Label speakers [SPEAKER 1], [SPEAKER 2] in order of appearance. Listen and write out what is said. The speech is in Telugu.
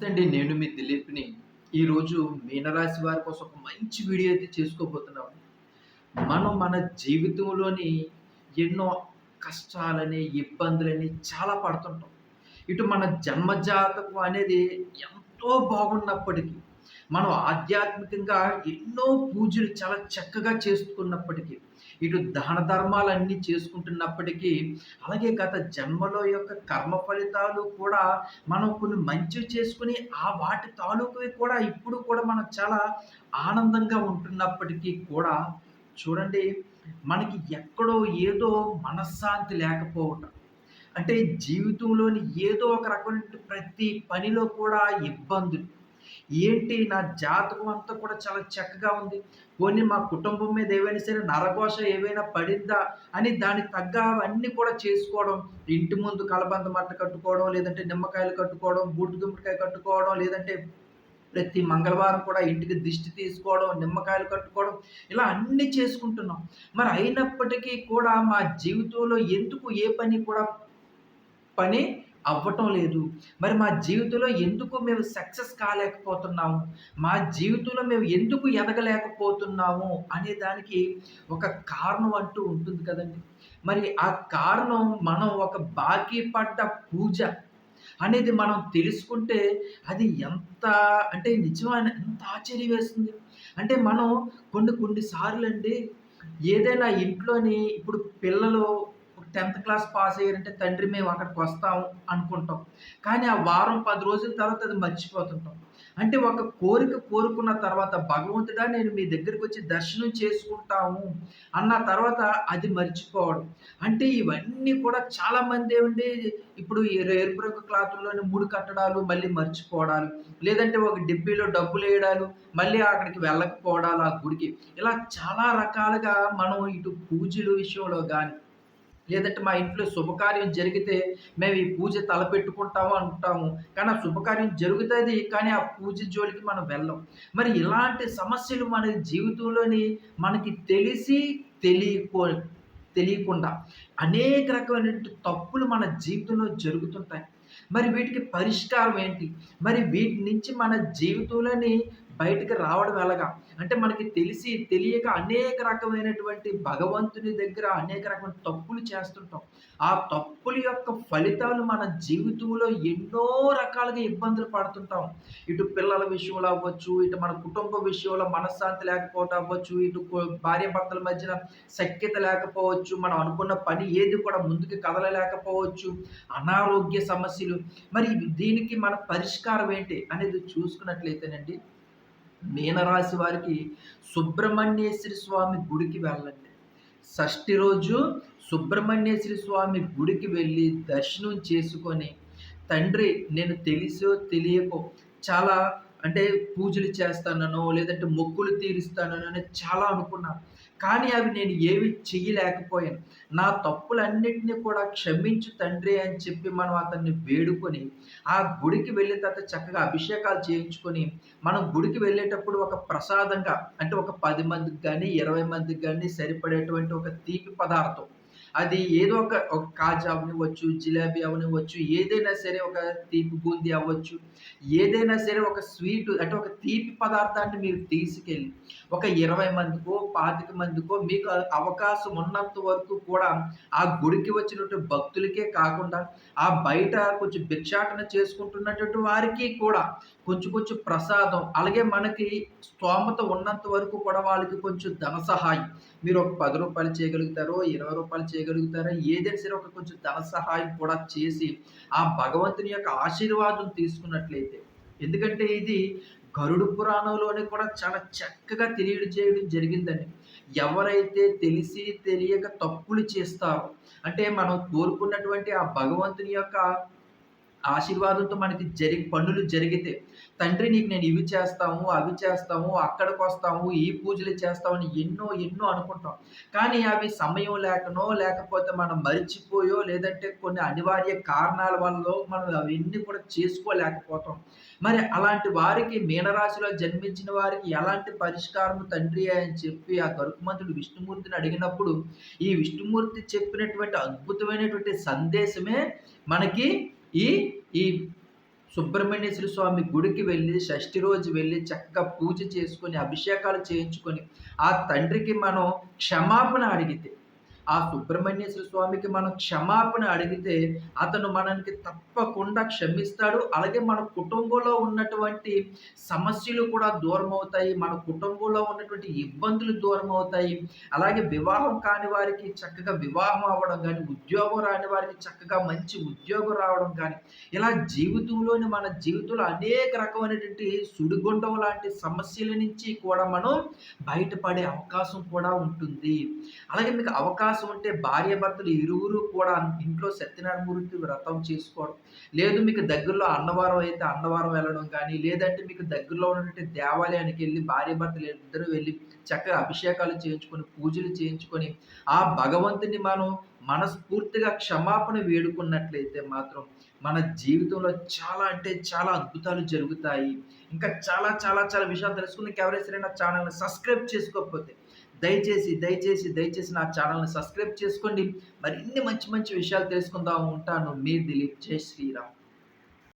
[SPEAKER 1] నమస్తే అండి నేను మీ దిలీప్ని. ఈరోజు మీనరాశి వారి కోసం ఒక మంచి వీడియో అయితే చేసుకోబోతున్నాము మనం మన జీవితంలోని ఎన్నో కష్టాలని ఇబ్బందులని చాలా పడుతుంటాం. ఇటు మన జన్మజాతకం అనేది ఎంతో బాగున్నప్పటికీ మనం ఆధ్యాత్మికంగా ఎన్నో పూజలు చాలా చక్కగా చేసుకున్నప్పటికీ ఇటు దాన ధర్మాలన్నీ చేసుకుంటున్నప్పటికీ అలాగే గత జన్మలో యొక్క కర్మ ఫలితాలు కూడా మనం కొన్ని మంచి చేసుకుని ఆ వాటి తాలూకువి కూడా ఇప్పుడు కూడా మనం చాలా ఆనందంగా ఉంటున్నప్పటికీ కూడా చూడండి మనకి ఎక్కడో ఏదో మనశ్శాంతి లేకపోవటం. అంటే జీవితంలోని ఏదో ఒక రకమైన ప్రతి పనిలో కూడా ఇబ్బందులు. ఏంటి నా జాతకం అంతా కూడా చాలా చక్కగా ఉంది. పోనీ మా కుటుంబం మీద ఏవైనా సరే నరఘోష ఏవైనా పడిందా అని దానికి తగ్గ అవన్నీ కూడా చేసుకోవడం ఇంటి ముందు కలబంద మట్ట కట్టుకోవడం లేదంటే నిమ్మకాయలు కట్టుకోవడం బూటు గుమ్మడికాయ కట్టుకోవడం లేదంటే ప్రతి మంగళవారం కూడా ఇంటికి దిష్టి తీసుకోవడం నిమ్మకాయలు కట్టుకోవడం ఇలా అన్నీ చేసుకుంటున్నాం. మరి అయినప్పటికీ కూడా మా జీవితంలో ఎందుకు ఏ పని కూడా పని అవ్వటం లేదు. మరి మా జీవితంలో ఎందుకు మేము సక్సెస్ కాలేకపోతున్నాము? మా జీవితంలో మేము ఎందుకు ఎదగలేకపోతున్నాము? అనే దానికి ఒక కారణం అంటూ ఉంటుంది కదండి. మరి ఆ కారణం మనం ఒక బాకీ పడ్డ పూజ అనేది మనం తెలుసుకుంటే అది ఎంత అంటే నిజమైన ఎంత ఆశ్చర్యం వేస్తుంది. అంటే మనం కొన్ని కొన్ని సార్లు అండి ఏదైనా ఇంట్లోని ఇప్పుడు పిల్లలు టెన్త్ క్లాస్ పాస్ అయ్యారంటే తండ్రి మేము అక్కడికి వస్తాం అనుకుంటాం. కానీ ఆ వారం పది రోజుల తర్వాత అది మర్చిపోతుంటాం. అంటే ఒక కోరిక కోరుకున్న తర్వాత భగవంతుడా నేను మీ దగ్గరికి వచ్చి దర్శనం చేసుకుంటాము అన్న తర్వాత అది మర్చిపోవడం. అంటే ఇవన్నీ కూడా చాలామంది ఏమండి ఇప్పుడు ఎరుపు రంగు క్లాతుల్లోని మూడు కట్టడాలు మళ్ళీ మర్చిపోవడాలు లేదంటే ఒక డిబ్బీలో డబ్బులు వేయడాలు మళ్ళీ అక్కడికి వెళ్ళకపోవడాలు ఆ గుడికి. ఇలా చాలా రకాలుగా మనం ఇటు పూజలు విషయంలో కానీ లేదంటే మా ఇంట్లో శుభకార్యం జరిగితే మేము ఈ పూజ తలపెట్టుకుంటాము అంటాము. కానీ ఆ శుభకార్యం జరుగుతుంది కానీ ఆ పూజ జోలికి మనం వెళ్ళం. మరి ఇలాంటి సమస్యలు మన జీవితంలోని మనకి తెలిసి తెలియకో తెలియకుండా అనేక రకమైన తప్పులు మన జీవితంలో జరుగుతుంటాయి. మరి వీటికి పరిష్కారం ఏంటి? మరి వీటి నుంచి మన జీవితంలోని బయటకు రావడం ఎలాగా? అంటే మనకి తెలిసి తెలియక అనేక రకమైనటువంటి భగవంతుని దగ్గర అనేక రకమైన తప్పులు చేస్తుంటాం. ఆ తప్పుల యొక్క ఫలితాలు మన జీవితంలో ఎన్నో రకాలుగా ఇబ్బందులు పడుతుంటాం. ఇటు పిల్లల విషయంలో అవ్వచ్చు ఇటు మన కుటుంబ విషయంలో మనశ్శాంతి లేకపోవటం అవ్వచ్చు ఇటు భార్య భర్తల మధ్యన సఖ్యత లేకపోవచ్చు మనం అనుకున్న పని ఏది కూడా ముందుకు కదలలేకపోవచ్చు అనారోగ్య సమస్యలు. మరి దీనికి మన పరిష్కారం ఏంటి అనేది చూసుకున్నట్లయితేనండి మీనరాశి వారికి సుబ్రహ్మణ్యేశ్వరి స్వామి గుడికి వెళ్ళండి. షష్ఠి రోజు సుబ్రహ్మణ్యేశ్వరి స్వామి గుడికి వెళ్ళి దర్శనం చేసుకొని తండ్రి నేను తెలిసో తెలియకో చాలా అంటే పూజలు చేస్తానో లేదంటే మొక్కులు తీరుస్తానో అని చాలా అనుకున్నాను కానీ అవి నేను ఏవి చెయ్యలేకపోయాను. నా తప్పులన్నింటినీ కూడా క్షమించు తండ్రి అని చెప్పి మనం అతన్ని వేడుకొని ఆ గుడికి వెళ్ళిన తర్వాత చక్కగా అభిషేకాలు చేయించుకొని మనం గుడికి వెళ్ళేటప్పుడు ఒక ప్రసాదంగా అంటే ఒక పది మందికి కానీ ఇరవై మందికి కానీ సరిపడేటువంటి ఒక తీపి పదార్థం అది ఏదో ఒక ఒక కాజా అవనివ్వచ్చు జిలేబీ అవనివ్వచ్చు ఏదైనా సరే ఒక తీపి బూందీ అవ్వచ్చు ఏదైనా సరే ఒక స్వీట్ అంటే ఒక తీపి పదార్థాన్ని మీరు తీసుకెళ్ళి ఒక ఇరవై మందికో పాతిక మందికో మీకు అవకాశం ఉన్నంత వరకు కూడా ఆ గుడికి వచ్చినటువంటి భక్తులకే కాకుండా ఆ బయట కొంచెం భిక్షాటన చేసుకుంటున్నటువంటి వారికి కూడా కొంచెం కొంచెం ప్రసాదం అలాగే మనకి స్తోమత ఉన్నంత వరకు కూడా వాళ్ళకి కొంచెం ధన సహాయం. మీరు ఒక పది రూపాయలు చేయగలుగుతారో ఇరవై రూపాయలు చేయగలుగుతారా? ఏదైనా సరే ఒక కొంచెం ధన సహాయం కూడా చేసి ఆ భగవంతుని యొక్క ఆశీర్వాదం తీసుకున్నట్లయితే. ఎందుకంటే ఇది గరుడు పురాణంలోనే కూడా చాలా చక్కగా తెలియజేయడం జరిగిందండి. ఎవరైతే తెలిసి తెలియక తప్పులు చేస్తారో అంటే మనం కోరుకున్నటువంటి ఆ భగవంతుని యొక్క ఆశీర్వాదంతో మనకి జరి పనులు జరిగితే తండ్రి నీకు నేను ఇవి చేస్తాము అవి చేస్తాము అక్కడికి వస్తాము ఈ పూజలు చేస్తామని ఎన్నో ఎన్నో అనుకుంటాం. కానీ అవి సమయం లేకనో లేకపోతే మనం మరిచిపోయో లేదంటే కొన్ని అనివార్య కారణాల వల్ల మనం అవన్నీ కూడా చేసుకోలేకపోతాం. మరి అలాంటి వారికి మీనరాశిలో జన్మించిన వారికి ఎలాంటి పరిష్కారం తండ్రి అని చెప్పి ఆ కరుకుమంతుడు విష్ణుమూర్తిని అడిగినప్పుడు ఈ విష్ణుమూర్తి చెప్పినటువంటి అద్భుతమైనటువంటి సందేశమే మనకి ఈ ఈ సుబ్రహ్మణ్యేశ్వర స్వామి గుడికి వెళ్ళి షష్ఠి రోజు వెళ్ళి చక్కగా పూజ చేసుకొని అభిషేకాలు చేయించుకొని ఆ తండ్రికి మనం క్షమాపణ అడిగితే ఆ సుబ్రహ్మణ్యేశ్వర స్వామికి మనం క్షమాపణ అడిగితే అతను మనకి తప్పకుండా క్షమిస్తాడు. అలాగే మన కుటుంబంలో ఉన్నటువంటి సమస్యలు కూడా దూరం అవుతాయి మన కుటుంబంలో ఉన్నటువంటి ఇబ్బందులు దూరం అవుతాయి అలాగే వివాహం కాని వారికి చక్కగా వివాహం అవ్వడం కానీ ఉద్యోగం రాని వారికి చక్కగా మంచి ఉద్యోగం రావడం కానీ ఇలా జీవితంలోని మన జీవితంలో అనేక రకమైనటువంటి సుడిగుండం లాంటి సమస్యల నుంచి కూడా మనం బయటపడే అవకాశం కూడా ఉంటుంది. అలాగే మీకు అవకాశం ఉంటే భార్యాభర్తలు ఇరువురు కూడా ఇంట్లో సత్యనారాయణమూర్తి వ్రతం చేసుకోవడం. లేదు మీకు దగ్గరలో అన్నవరం అయితే అన్నవరం వెళ్ళడం కానీ లేదంటే మీకు దగ్గరలో ఉన్నటువంటి దేవాలయానికి వెళ్ళి భార్యాభర్తలు ఇద్దరు వెళ్ళి చక్కగా అభిషేకాలు చేయించుకొని పూజలు చేయించుకొని ఆ భగవంతుని మనం మనస్ఫూర్తిగా క్షమాపణ వేడుకున్నట్లయితే మాత్రం మన జీవితంలో చాలా అంటే చాలా అద్భుతాలు జరుగుతాయి. ఇంకా చాలా చాలా చాలా విషయాలు తెలుసుకుని ఎవరైనా ఛానల్ని సబ్స్క్రైబ్ చేసుకోకపోతే దయచేసి దయచేసి దయచేసి నా ఛానల్ని సబ్స్క్రైబ్ చేసుకోండి. మరిన్ని మంచి మంచి విషయాలు తెలుసుకుందాం ఉంటాను. మీ దిలీప్. జై శ్రీరామ్.